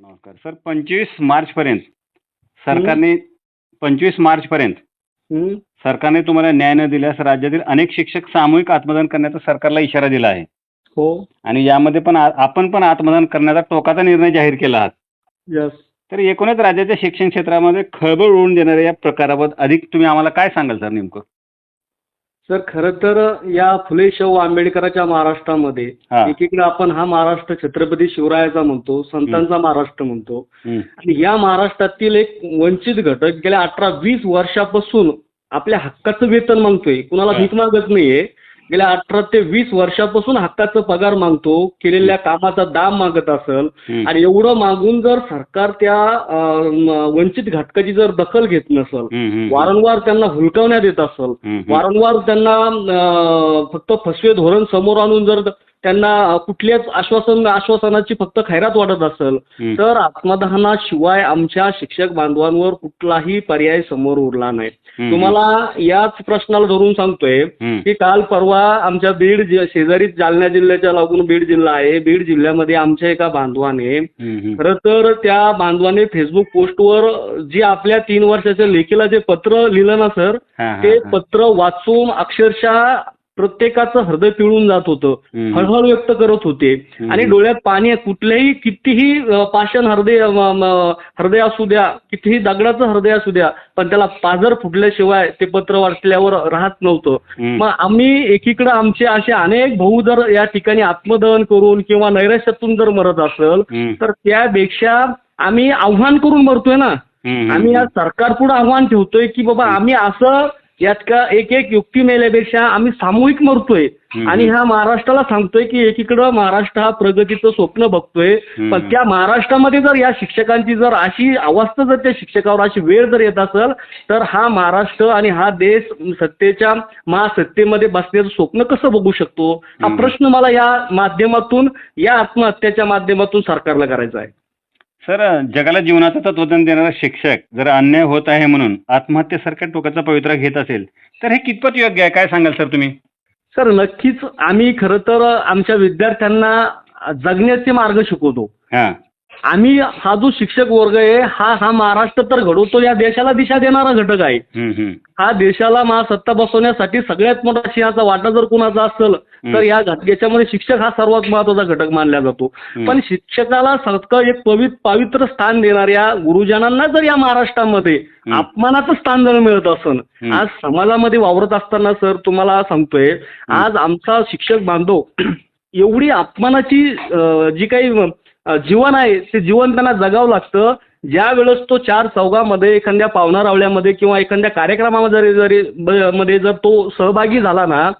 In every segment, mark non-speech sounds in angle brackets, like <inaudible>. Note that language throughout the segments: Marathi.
नमस्कार. सर पंचवीस मार्चपर्यंत सरकारने पंचवीस मार्चपर्यंत हं? सरकारने तुम्हाला न्याय न दिल्यास राज्यातील अनेक शिक्षक सामूहिक आत्मदान करण्याचा सरकारला इशारा दिला आहे. हो. आणि यामध्ये पण आपण पण आत्मदान करण्याचा टोकाचा निर्णय जाहीर केला आहात. यस तर एकूणच राज्याच्या शिक्षण क्षेत्रामध्ये खळबळ उडवून देणाऱ्या या प्रकाराबद्दल अधिक तुम्ही आम्हाला काय सांगाल सर नेमकं? सर खरं तर या फुले शाहू आंबेडकरांच्या महाराष्ट्रामध्ये एकीकडे आपण हा महाराष्ट्र छत्रपती शिवरायाचा म्हणतो संतांचा महाराष्ट्र म्हणतो. आणि या महाराष्ट्रातील एक वंचित घटक गेल्या अठरा वीस वर्षापासून आपल्या हक्काचं वेतन मागतोय. कुणाला. भीक मागत नाहीये. गेल्या अठरा ते वीस वर्षापासून हक्काचं पगार मागतो केलेल्या कामाचा दाम मागत असेल. आणि एवढं मागून जर सरकार त्या वंचित घटकाची जर दखल घेत नसेल. वारंवार त्यांना हुलकावण्यात येत असेल. वारंवार त्यांना फक्त फसवे धोरण समोर आणून जर त्यांना कुठल्याच आश्वासन आश्वासनाची फक्त खैरात वाटत असेल. तर आत्मदहनाशिवाय आमच्या शिक्षक बांधवांवर कुठलाही पर्याय समोर उरला नाही. तुम्हाला याच प्रश्नाला धरून सांगतोय. की काल परवा आमच्या बीड शेजारीच जालना जिल्ह्याच्या लागून बीड जिल्हा आहे बीड जिल्ह्यामध्ये आमच्या एका बांधवाने. खरं तर त्या बांधवाने फेसबुक पोस्टवर जी आपल्या तीन वर्षाच्या लेखीला जे पत्र लिहिलं ना सर ते. पत्र वाचून अक्षरशः प्रत्येकाचं हृदय पिळून जात होतं. हळहळ व्यक्त करत होते. आणि डोळ्यात पाणी. कुठल्याही कितीही पाषाण हृदय हृदय असू द्या कितीही दगडाचं हृदय असू द्या पण त्याला पाजर फुटल्याशिवाय ते पत्र वाचल्यावर राहत नव्हतं. मग आम्ही एकीकडे आमचे असे अनेक भाऊ जर या ठिकाणी आत्मदहन करून किंवा नैराश्यातून जर मरत असेल. तर त्यापेक्षा आम्ही आव्हान करून मरतोय ना आम्ही. या सरकारपुढे आव्हान ठेवतोय की बाबा आम्ही असं यात का एक एक युक्ती मेल्यापेक्षा आम्ही सामूहिक मरतोय. आणि ह्या महाराष्ट्राला सांगतोय की एकीकडं महाराष्ट्र हा प्रगतीचं स्वप्न बघतोय. पण त्या महाराष्ट्रामध्ये जर या शिक्षकांची जर अशी अवस्था जर त्या शिक्षकावर अशी वेळ जर येत असेल तर हा महाराष्ट्र आणि हा देश सत्तेच्या महासत्तेमध्ये बसण्याचं स्वप्न कसं बघू शकतो हा. प्रश्न मला या माध्यमातून या आत्महत्याच्या माध्यमातून सरकारला करायचा आहे सर जगाला जीवनाचं तत्वज्ञान देणारा शिक्षक जर अन्याय होत आहे म्हणून आत्महत्येसारख्या टोकाचा पवित्रा घेत असेल तर हे कितपत योग्य आहे? काय सांगाल सर तुम्ही? सर नक्कीच आम्ही खरं तर आमच्या विद्यार्थ्यांना जगण्याचे मार्ग शिकवतो. हा. आम्ही हा जो शिक्षक वर्ग आहे हा हा महाराष्ट्र तर घडवतो या देशाला दिशा देणारा घटक आहे हं, देशाला महासत्ता बसवण्यासाठी सगळ्यात मोठा सिंहाचा वाटा जर कुणाचा असेल तर या याच्यामध्ये शिक्षक हा सर्वात महत्त्वाचा घटक मानला जातो. पण शिक्षकाला सारखं एक पवित्र पवित्र स्थान देणाऱ्या गुरुजनांना जर या महाराष्ट्रामध्ये. अपमानाचं स्थान जर मिळत असेल. आज समाजामध्ये वावरत असताना सर तुम्हाला सांगतोय आज आमचा शिक्षक बांधव एवढी अपमानाची जी काही जीवन आहे ते जीवन त्यांना जगावं लागतं. ज्या वेळेस तो चार चौघामध्ये एखाद्या पाहुणा रावल्यामध्ये किंवा एखाद्या कार्यक्रमामध्ये जरी जरी ब- मध्ये जर तो सहभागी झाला ना.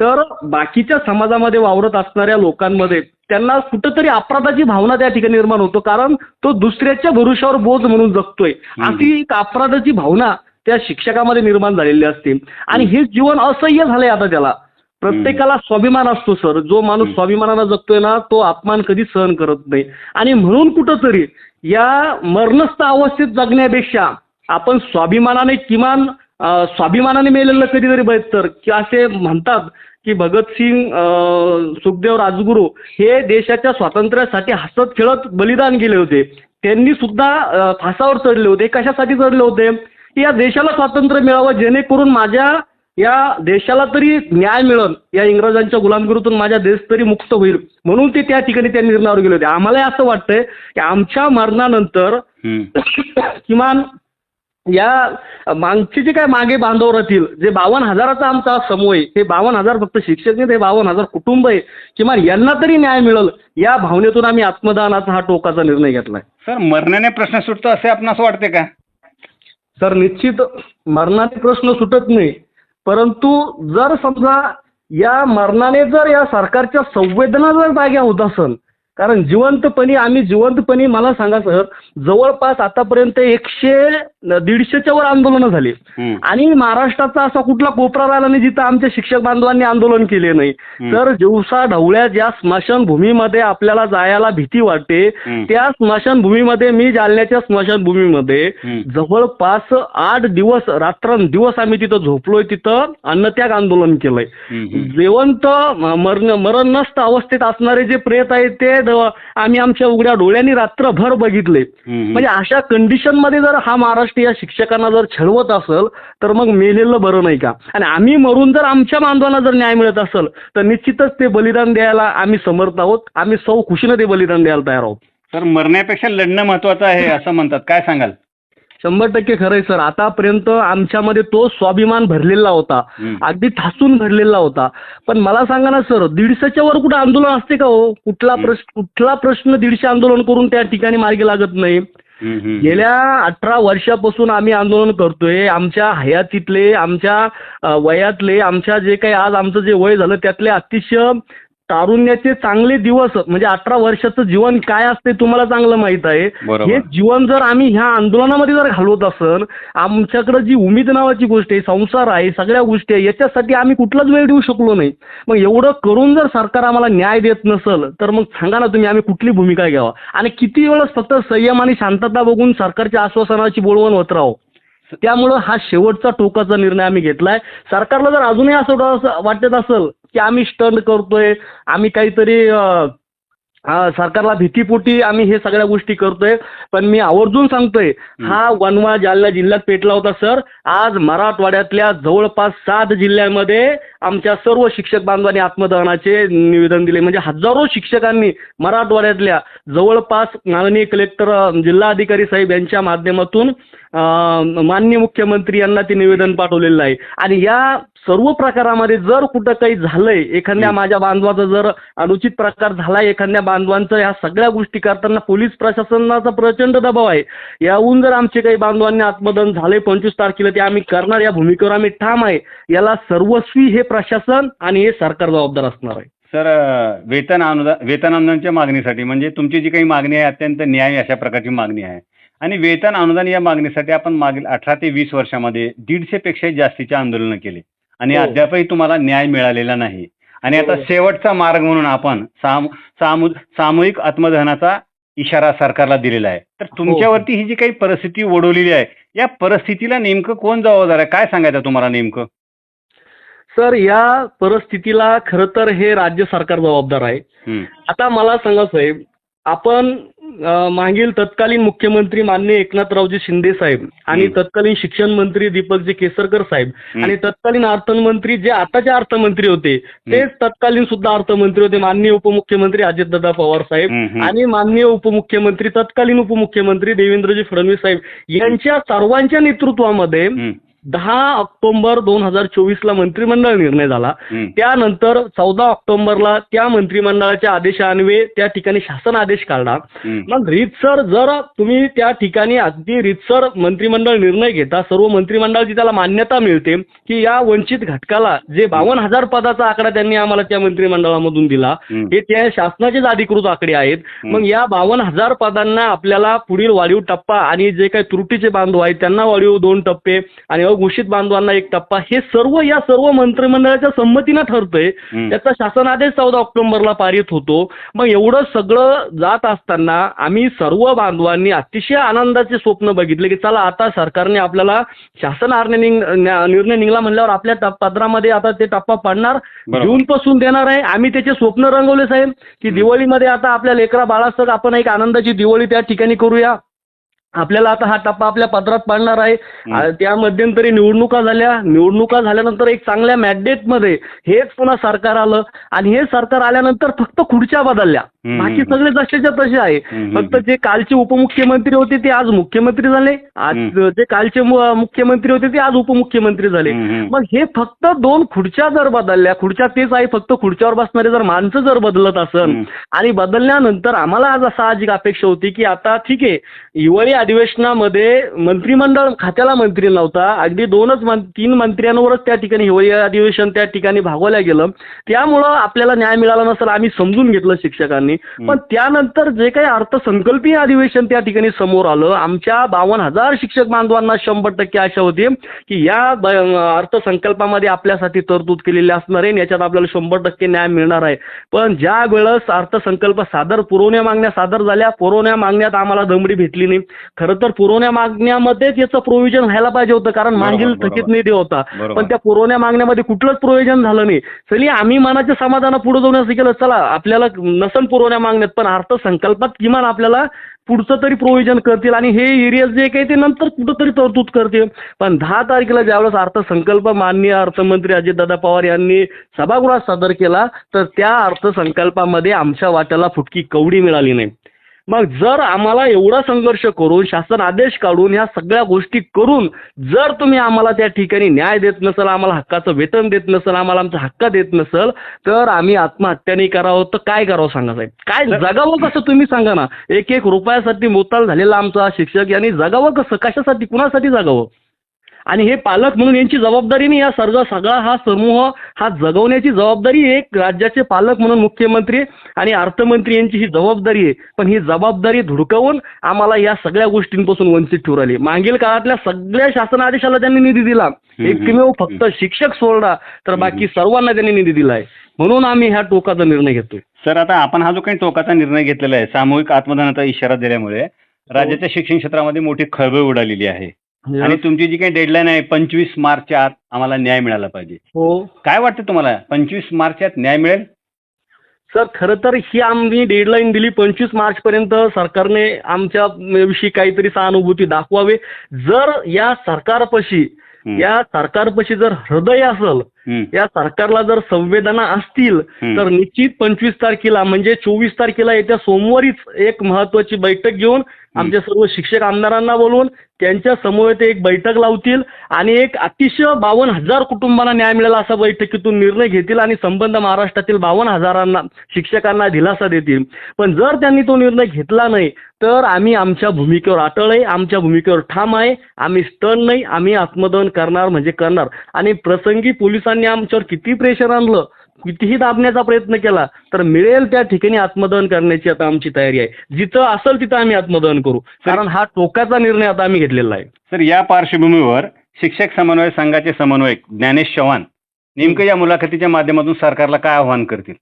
तर बाकीच्या समाजामध्ये वावरत असणाऱ्या लोकांमध्ये त्यांना कुठंतरी अपराधाची भावना त्या ठिकाणी निर्माण होतो. कारण तो दुसऱ्याच्या भरोशावर बोध म्हणून जगतोय. अशी एक अपराधाची भावना त्या शिक्षकामध्ये निर्माण झालेली असते. आणि हे जीवन असह्य झालंय आता त्याला. प्रत्येकाला स्वाभिमान असतो सर. जो माणूस. स्वाभिमानानं जगतोय ना तो अपमान कधीच सहन करत नाही. आणि म्हणून कुठंतरी या मरणस्थ अवस्थेत जगण्यापेक्षा आपण स्वाभिमानाने किमान स्वाभिमानाने मेलेलं कधीतरी बघत तर की असे म्हणतात की भगतसिंग सुखदेव राजगुरू हे देशाच्या स्वातंत्र्यासाठी हसत खेळत बलिदान केले होते. त्यांनी सुद्धा फासावर चढले होते. कशासाठी चढले होते? की या देशाला स्वातंत्र्य मिळावं जेणेकरून माझ्या या देशाला तरी न्याय मिळेल. या इंग्रजांच्या गुलामगिरीतून माझा देश तरी मुक्त होईल. म्हणून ते त्या ठिकाणी त्या निर्णयावर गेले होते. आम्हाला असं वाटतंय की आमच्या मरणानंतर हं. <coughs> किमान या मागचे जे काय मागे बांधव राहतील जे बावन्न हजाराचा आमचा समूह आहे हे बावन्न हजार फक्त शिक्षक नाही ते बावन्न हजार कुटुंब आहे किमान यांना तरी न्याय मिळेल. या भावनेतून आम्ही आत्मदानाचा हा टोकाचा निर्णय घेतलाय. सर मरण्याने प्रश्न सुटतो असे आपण असं वाटते का? तर निश्चित मरणाचे प्रश्न सुटत नाही. परंतु जर समजा या मरणाने जर या सरकारच्या संवेदना जर जाग्या होत असेल कारण जिवंतपणी आम्ही जिवंतपणी मला सांगा सर जवळपास आतापर्यंत एकशे दीडशेच्या वर आंदोलनं झाली. आणि महाराष्ट्राचा असा कुठला कोपरा राहिला नाही जिथं आमच्या शिक्षक बांधवांनी आंदोलन केले नाही. तर दिवसा ढवळ्या ज्या स्मशानभूमीमध्ये आपल्याला जायला भीती वाटते. त्या स्मशानभूमीमध्ये मी जालन्याच्या स्मशानभूमीमध्ये. जवळपास आठ दिवस रात्रंदिवस आम्ही तिथं झोपलोय तिथं अन्नत्याग आंदोलन केलंय. जिवंत मरण मरणनस्त अवस्थेत असणारे जे प्रेत आहेत ते डो- आम्ही आमच्या उघड्या डोळ्यांनी रात्रभर बघितले. म्हणजे अशा कंडिशनमध्ये जर हा महाराष्ट्र या शिक्षकांना जर छळवत असेल तर मग मेलेलं बरं नाही का? आणि आम्ही मरून जर आमच्या बांधवांना जर न्याय मिळत असेल तर निश्चितच ते बलिदान द्यायला आम्ही समर्थ आहोत. आम्ही सौ खुशीनं ते बलिदान द्यायला तयार आहोत. तर मरण्यापेक्षा लढणं महत्वाचं आहे असं म्हणतात. काय सांगाल? शंभर टक्के खरं आहे सर. आतापर्यंत आमच्यामध्ये तो स्वाभिमान भरलेला होता. अगदी ठासून भरलेला होता. पण मला सांगा ना सर दीडशेच्या वर कुठं आंदोलन असते का हो? कुठला प्रश्न कुठला प्रश्न दीडशे आंदोलन करून त्या ठिकाणी मार्गी लागत नाही. गेल्या अठरा वर्षापासून आम्ही आंदोलन करतोय. आमच्या हयातीतले आमच्या वयातले आमच्या जे काही आज आमचं जे वय झालं त्यातले अतिशय तारुण्याचे चांगले दिवस म्हणजे अठरा वर्षाचं जीवन काय असते तुम्हाला चांगलं माहीत आहे. हे जीवन जर आम्ही ह्या आंदोलनामध्ये जर घालवत असन आमच्याकडे जी उमेद नावाची गोष्ट आहे संसार आहे सगळ्या गोष्टी आहे याच्यासाठी आम्ही कुठलाच वेळ देऊ शकलो नाही. मग एवढं करून जर सरकार आम्हाला न्याय देत नसल तर मग सांगा ना तुम्ही आम्ही कुठली भूमिका घ्यावा. आणि किती वेळेस फक्त संयम आणि शांतता बघून सरकारच्या आश्वासनाची बोलवण होत राहो. त्यामुळं हा शेवटचा टोकाचा निर्णय आम्ही घेतलाय. सरकारला जर अजूनही असं वाटत असेल की आम्ही स्टंट करतोय आम्ही काहीतरी सरकारला भीतीपोटी आम्ही हे सगळ्या गोष्टी करतोय. पण मी आवर्जून सांगतोय हा वनवा जालना जिल्ह्यात पेटला होता सर. आज मराठवाड्यातल्या जवळपास सात जिल्ह्यांमध्ये आमच्या सर्व शिक्षक बांधवांनी आत्मदहनाचे निवेदन दिले. म्हणजे हजारो शिक्षकांनी मराठवाड्यातल्या जवळपास माननीय कलेक्टर जिल्हाधिकारी साहेब यांच्या माध्यमातून अं, माननीय मुख्यमंत्री यांना ते निवेदन पाठवलेलं आहे. आणि या सर्व प्रकारामध्ये जर कुठं काही झालंय एखाद्या माझ्या बांधवाचा जर अनुचित प्रकार झालाय एखाद्या बांधवांचं ह्या सगळ्या गोष्टी करताना पोलीस प्रशासनाचा प्रचंड दबाव आहे. याहून जर आमचे काही बांधवांनी आत्मदहन झाले पंचवीस तारखेला ते आम्ही करणार या भूमिकेवर आम्ही ठाम आहे. याला सर्वस्वी हे प्रशासन आणि हे सरकार जबाबदार असणार आहे. सर वेतन अनुदान वेतन अनुदानच्या मागणीसाठी म्हणजे तुमची जी काही मागणी आहे अत्यंत न्याय अशा प्रकारची मागणी आहे. आणि वेतन अनुदान या मागणीसाठी आपण मागील अठरा ते वीस वर्षामध्ये दीडशे पेक्षा जास्तीचे आंदोलनं केली. आणि हो. अद्यापही तुम्हाला न्याय मिळालेला नाही. आणि आता हो. शेवटचा मार्ग म्हणून आपण सामू सामू सामूहिक आत्मदहनाचा इशारा सरकारला दिलेला आहे. तर तुमच्यावरती ही जी काही परिस्थिती ओढवलेली आहे या परिस्थितीला नेमकं कोण जबाबदार आहे? काय सांगायचं तुम्हाला नेमकं? सर या परिस्थितीला खरं तर हे राज्य सरकार जबाबदार आहे. आता मला सांगा साहेब आपण मागील तत्कालीन मुख्यमंत्री माननीय एकनाथरावजी शिंदे साहेब आणि. तत्कालीन शिक्षण मंत्री दीपकजी केसरकर साहेब. आणि तत्कालीन अर्थमंत्री जे आताचे अर्थमंत्री होते तेच तत्कालीन सुद्धा अर्थमंत्री होते माननीय उपमुख्यमंत्री अजितदादा पवार साहेब. आणि माननीय उपमुख्यमंत्री तत्कालीन उपमुख्यमंत्री देवेंद्रजी फडणवीस साहेब यांच्या सर्वांच्या नेतृत्वामध्ये. दहा ऑक्टोबर दोन हजार चोवीसला मंत्रिमंडळ निर्णय झाला. त्यानंतर चौदा ऑक्टोबरला त्या मंत्रिमंडळाच्या आदेशान्वये त्या ठिकाणी शासन आदेश काढला. मग रीतसर जर तुम्ही त्या ठिकाणी अगदी रीतसर मंत्रिमंडळ निर्णय घेता सर्व मंत्रिमंडळाची त्याला मान्यता मिळते की या वंचित घटकाला जे बावन्न हजार पदाचा आकडा त्यांनी आम्हाला त्या मंत्रिमंडळामधून दिला. हे त्या शासनाचेच अधिकृत आकडे आहेत. मग या बावन्न हजार पदांना आपल्याला पुढील वाढीव टप्पा आणि जे काही त्रुटीचे बांधव आहेत त्यांना वाढीव दोन टप्पे आणि अघोषित बांधवांना एक टप्पा. हे सर्व या सर्व मंत्रिमंडळाच्या संमतीनं ठरतंय. त्याचा शासन आदेश चौदा ऑक्टोबरला पारित होतो. मग एवढं सगळं जात असताना आम्ही सर्व बांधवांनी अतिशय आनंदाचे स्वप्न बघितले की चला आता सरकारने आपल्याला शासन निर्णय निघला म्हणल्यावर आपल्या पदरामध्ये आता ते टप्पा पडणार. जून पासून देणार आहे. आम्ही त्याचे स्वप्न रंगवले साहेब की दिवाळीमध्ये आता आपल्या लेकरा बाळासह आपण एक आनंदाची दिवाळी त्या ठिकाणी करूया. आपल्याला आता हा टप्पा आपल्या पदरात पडणार आहे त्या मध्यंतरी निवडणुका झाल्या निवडणुका झाल्यानंतर एक चांगल्या मॅन्डेटमध्ये हेच पुन्हा सरकार आलं आणि हे सरकार आल्यानंतर फक्त खुर्च्या बदलल्या. बाकी सगळे जसेच्या तसे आहे. फक्त जे कालचे उपमुख्यमंत्री होते ते आज मुख्यमंत्री झाले आज. जे कालचे मुख्यमंत्री होते ते आज उपमुख्यमंत्री झाले. मग हे फक्त दोन खुर्च्या जर बदलल्या खुर्च्या तेच आहे फक्त खुर्च्यावर बसणारे जर माणसं जर बदलत असन. आणि बदलल्यानंतर आम्हाला आज साहजिक अपेक्षा होती की आता ठीक आहे हिवाळी अधिवेशनामध्ये मंत्रिमंडळ खात्याला मंत्री नव्हता. अगदी दोनच मं तीन मंत्र्यांवरच त्या ठिकाणी हिवाळी अधिवेशन त्या ठिकाणी भागवल्या गेलं. त्यामुळं आपल्याला न्याय मिळाला नसेल आम्ही समजून घेतलं शिक्षकांनी. पण त्यानंतर जे काही अर्थसंकल्पीय अधिवेशन त्या ठिकाणी समोर आलं आमच्या बावन्न हजार शिक्षक बांधवांना शंभर टक्के आशा होती की या अर्थसंकल्पामध्ये आपल्यासाठी तरतूद केलेली असणार आहे याच्यात आपल्याला शंभर टक्के न्याय मिळणार आहे. पण ज्या वेळेस अर्थसंकल्प सादर पुरवण्या मागण्या सादर झाल्या पुरवण्या मागण्यात आम्हाला दमडी भेटली नाही. खरं तर पुरवण्या मागण्यामध्येच याचं प्रोव्हिजन व्हायला पाहिजे होतं कारण मागील. थकीत निधी होता. पण त्या पुरवण्या मागण्यामध्ये कुठलंच प्रोव्हिजन झालं नाही चली आम्ही मनाच्या समाधाना पुढे जाऊन असं केलं चला आपल्याला नसन पुरवण्या मागण्यात पण अर्थसंकल्पात किमान आपल्याला पुढचं तरी प्रोव्हिजन करतील आणि हे एरियाज जे काही ते नंतर कुठंतरी तरतूद करतील पण दहा तारखेला ज्यावेळेस अर्थसंकल्प माननीय अर्थमंत्री अजितदादा पवार यांनी सभागृहात सादर केला तर त्या अर्थसंकल्पामध्ये आमच्या वाट्याला फुटकी कवडी मिळाली नाही मग जर आम्हाला एवढा संघर्ष करून शासन आदेश काढून ह्या सगळ्या गोष्टी करून जर तुम्ही आम्हाला त्या ठिकाणी न्याय देत नसाल आम्हाला हक्काचं वेतन देत नसाल आम्हाला आमचा हक्क देत नसाल तर आम्ही आत्महत्या नाही करावं. तर काय करावं सांगा साहेब? काय जगावं कसं तुम्ही सांगा ना? एक एक रुपयासाठी मोताल झालेला आमचा शिक्षक यांनी जगावं कसं? कशासाठी? कुणासाठी जगावं? आणि हे पालक म्हणून यांची जबाबदारी नाही या सर्व सगळा हा समूह हा जगवण्याची जबाबदारी एक राज्याचे पालक म्हणून मुख्यमंत्री आणि अर्थमंत्री यांची ही जबाबदारी आहे. पण ही जबाबदारी धुडकावून आम्हाला या सगळ्या गोष्टींपासून वंचित ठेवून राहिली मागील काळातल्या सगळ्या शासन आदेशाला त्यांनी निधी दिला. एकमेव फक्त शिक्षक सोडला तर बाकी सर्वांना त्यांनी निधी दिलाय म्हणून आम्ही ह्या टोकाचा निर्णय घेतोय. सर आता आपण हा जो काही टोकाचा निर्णय घेतलेला आहे सामूहिक आत्मदानाचा इशारा दिल्यामुळे राज्याच्या शिक्षण क्षेत्रामध्ये मोठी खळबळ उडालेली आहे. आणि तुमची जी काही डेडलाईन आहे पंचवीस मार्चच्या आत आम्हाला न्याय मिळाला पाहिजे हो काय वाटतं तुम्हाला पंचवीस मार्चच्या आत न्याय मिळेल सर खरं तर ही आम्ही डेडलाईन दिली पंचवीस मार्चपर्यंत सरकारने आमच्या विषयी काहीतरी सहानुभूती दाखवावे जर या सरकारपाशी. या सरकारपाशी जर हृदय असेल. या सरकारला जर संवेदना असतील. तर निश्चित पंचवीस तारखेला म्हणजे चोवीस तारखेला येत्या सोमवारीच एक महत्वाची बैठक घेऊन आमच्या सर्व शिक्षक आमदारांना बोलवून त्यांच्या ते एक बैठक लावतील आणि एक अतिशय बावन्न हजार कुटुंबांना न्याय मिळेल असा बैठकीतून निर्णय घेतील आणि संबंध महाराष्ट्रातील बावन्न हजारांना शिक्षकांना दिलासा देतील. पण जर त्यांनी तो निर्णय घेतला नाही तर आम्ही आमच्या भूमिकेवर अटळ आहे आमच्या भूमिकेवर ठाम आहे आम्ही स्टन नाही आम्ही आत्मदहन करणार म्हणजे करणार. आणि प्रसंगी पोलिसांनी आमच्यावर किती प्रेशर आणलं? कितीही दाबण्याचा प्रयत्न केला तर मिळेल त्या ठिकाणी आत्मदहन करण्याची आता आमची तयारी आहे. जिथं असेल तिथं आम्ही आत्मदहन करू. कारण हा टोकाचा निर्णय आता आम्ही घेतलेला आहे. सर या पार्श्वभूमीवर शिक्षक समन्वय संघाचे समन्वयक ज्ञानेश चव्हाण नेमकं या मुलाखतीच्या माध्यमातून सरकारला काय आव्हान करतील?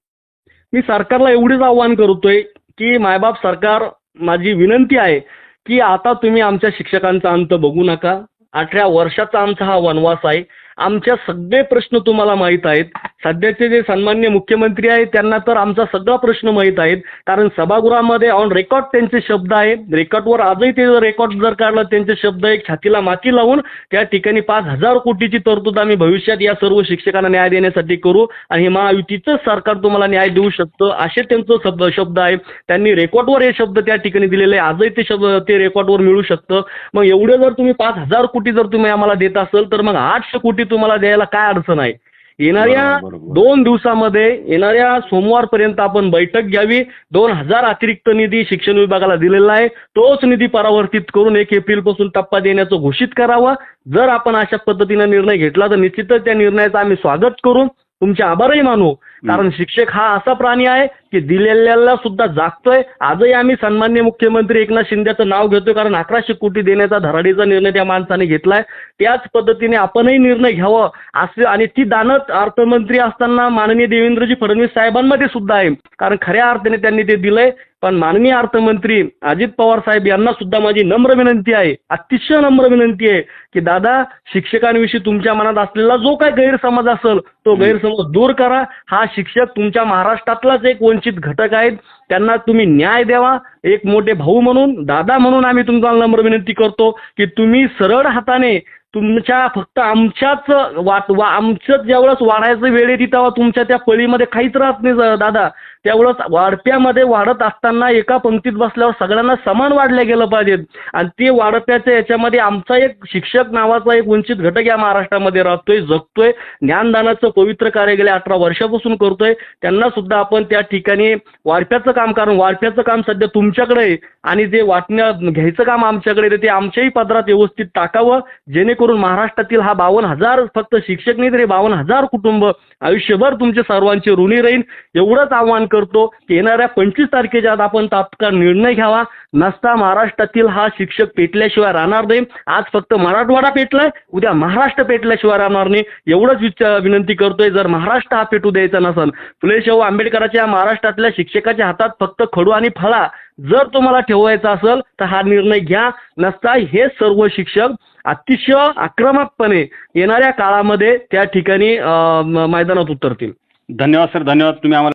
मी सरकारला एवढीच आव्हान करतोय की मायबाप सरकार माझी विनंती आहे की आता तुम्ही आमच्या शिक्षकांचा अंत बघू नका. अठरा वर्षाचा आमचा हा वनवास आहे. आमच्या सगळे प्रश्न तुम्हाला माहीत आहेत. सध्याचे जे सन्मान्य मुख्यमंत्री आहेत त्यांना तर आमचा सगळा प्रश्न माहीत आहेत. कारण सभागृहामध्ये ऑन रेकॉर्ड त्यांचे शब्द आहेत. रेकॉर्डवर आजही ते रेकॉर्ड जर काढलं त्यांचे शब्द एक छातीला माती लावून त्या ठिकाणी पाच हजार कोटीची तरतूद आम्ही भविष्यात या सर्व शिक्षकांना न्याय देण्यासाठी करू आणि हे महायुतीचं सरकार तुम्हाला न्याय देऊ शकतं असे त्यांचं शब्द शब्द आहे त्यांनी रेकॉर्डवर हे शब्द त्या ठिकाणी दिलेले आहे आजही ते शब्द ते रेकॉर्डवर मिळू शकतं. मग एवढे जर तुम्ही पाच हजार कोटी जर तुम्ही आम्हाला देत असाल तर मग आठशे कोटी तुम्हाला द्यायला काय अडचण आहे? येणाऱ्या. दोन दिवसामध्ये येणाऱ्या सोमवारपर्यंत आपण बैठक घ्यावी. दोन हजार अतिरिक्त निधी शिक्षण विभागाला दिलेला आहे. तोच निधी परावर्तित करून एक एप्रिलपासून टप्पा देण्याचं घोषित करावं. जर आपण अशा पद्धतीने निर्णय घेतला तर निश्चितच त्या निर्णयाचं आम्ही स्वागत करू. तुमचे आभारही मानू. कारण शिक्षक हा असा प्राणी आहे की दिलेल्याला सुद्धा जागतोय. आजही आम्ही सन्मान्य मुख्यमंत्री एकनाथ शिंदेचं नाव घेतोय कारण अकराशे कोटी देण्याचा धडाडीचा निर्णय त्या माणसाने घेतलाय. त्याच पद्धतीने आपणही निर्णय घ्यावं. असे आणि ती दानत अर्थमंत्री असताना माननीय देवेंद्रजी फडणवीस साहेबांमध्ये सुद्धा आहे. कारण खऱ्या अर्थाने त्यांनी ते दिलंय. पण माननीय अर्थमंत्री अजित पवार साहेब यांना सुद्धा माझी नम्र विनंती आहे अतिशय नम्र विनंती आहे की दादा शिक्षकांविषयी तुमच्या मनात असलेला जो काय गैरसमज असेल तो गैरसमज दूर करा. हा शिक्षक तुमच्या महाराष्ट्रातलाच एक वंचित घटक आहेत. त्यांना तुम्ही न्याय द्यावा. एक मोठे भाऊ म्हणून दादा म्हणून आम्ही तुम्हाला नम्र विनंती करतो की तुम्ही सरळ हाताने तुमच्या फक्त आमच्याच वाट वा आमचंच ज्यावेळेस वाढायचं वेळ येते तेव्हा तुमच्या त्या पळीमध्ये काहीच राहत नाही दादा. तेवढंच वाढप्यामध्ये वाढत असताना एका पंक्तीत बसल्यावर सगळ्यांना समान वाढल्या गेलं पाहिजेत आणि ते वाढप्याच्या याच्यामध्ये आमचा एक शिक्षक नावाचा एक वंचित घटक या महाराष्ट्रामध्ये राहतोय जगतोय. ज्ञानदानाचं पवित्र कार्य गेल्या अठरा वर्षापासून करतोय. त्यांना सुद्धा आपण त्या ठिकाणी वाढप्याचं काम कारण वाढप्याचं काम सध्या तुमच्याकडे आहे. आणि जे वाटण्या घ्यायचं काम आमच्याकडे ते आमच्याही पदरात व्यवस्थित टाकावं. जेणेकरून महाराष्ट्रातील हा बावन्न हजार फक्त शिक्षक नाही तरी बावन्न हजार कुटुंब आयुष्यभर तुमचे सर्वांचे ऋणी राहील एवढंच आव्हान करतो. येणाऱ्या पंचवीस तारखेच्या आत आपण तात्काळ निर्णय घ्यावा. नसता महाराष्ट्रातील हा शिक्षक पेटल्याशिवाय राहणार नाही. आज फक्त मराठवाडा पेटलाय उद्या महाराष्ट्र पेटल्याशिवाय राहणार नाही. एवढंच विचार विनंती करतोय जर महाराष्ट्र हा पेटू द्यायचा नसेल फुले शाहू आंबेडकरांच्या महाराष्ट्रातल्या शिक्षकाच्या हातात फक्त खडू आणि फळा जर तुम्हाला ठेवायचा असेल तर हा निर्णय घ्या. नसता हे सर्व शिक्षक अतिशय आक्रमकपणे येणाऱ्या काळामध्ये त्या ठिकाणी मैदानात उतरतील. धन्यवाद सर. धन्यवाद. तुम्ही आम्हाला